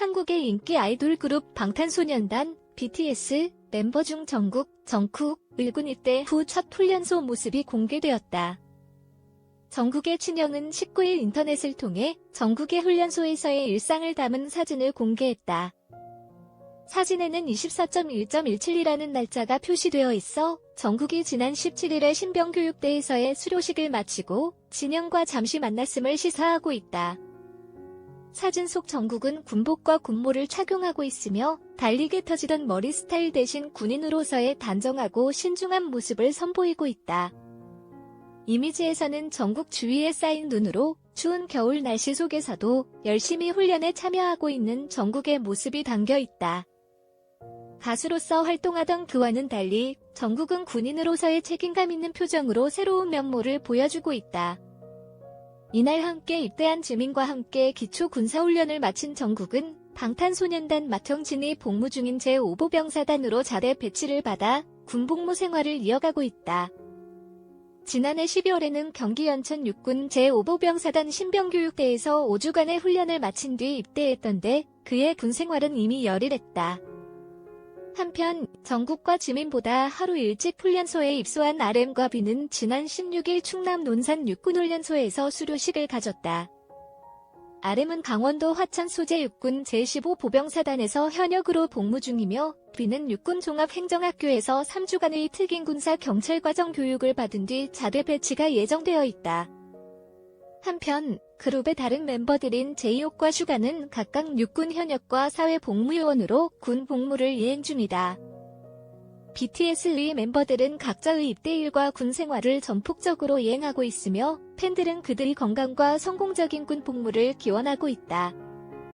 한국의 인기 아이돌 그룹 방탄소년단 BTS 멤버 중 정국, 정쿡, 을군 입대 후 첫 훈련소 모습이 공개되었다. 정국의 친형은 19일 인터넷을 통해 정국의 훈련소에서의 일상을 담은 사진을 공개했다. 사진에는 24.1.17이라는 날짜가 표시되어 있어 정국이 지난 17일에 신병교육대에서의 수료식을 마치고 진영과 잠시 만났음을 시사하고 있다. 사진 속 정국은 군복과 군모를 착용하고 있으며 달리게 터지던 머리 스타일 대신 군인으로서의 단정하고 신중한 모습을 선보이고 있다. 이미지에서는 전국 주위에 쌓인 눈으로 추운 겨울 날씨 속에서도 열심히 훈련에 참여하고 있는 전국의 모습이 담겨 있다. 가수로서 활동하던 그와는 달리 전국은 군인으로서의 책임감 있는 표정으로 새로운 면모를 보여주고 있다. 이날 함께 입대한 지민과 함께 기초 군사훈련을 마친 정국은 방탄소년단 맏형진이 복무 중인 제5보병사단으로 자대 배치를 받아 군복무 생활을 이어가고 있다. 지난해 12월에는 경기 연천 육군 제5보병사단 신병교육대에서 5주간의 훈련을 마친 뒤 입대했던데 그의 군 생활은 이미 열일했다. 한편 정국과 지민보다 하루 일찍 훈련소에 입소한 RM과 B는 지난 16일 충남 논산 육군훈련소에서 수료식을 가졌다. RM은 강원도 화천 소재 육군 제15보병사단에서 현역으로 복무 중이며 B는 육군 종합행정학교에서 3주간의 특임 군사 경찰 과정 교육을 받은 뒤 자대 배치가 예정되어 있다. 한편 그룹의 다른 멤버들인 제이홉과 슈가는 각각 육군 현역과 사회 복무요원으로 군 복무를 이행 중이다. BTS 의 멤버들은 각자의 입대일과 군 생활을 전폭적으로 이행하고 있으며 팬들은 그들이 건강과 성공적인 군 복무를 기원하고 있다.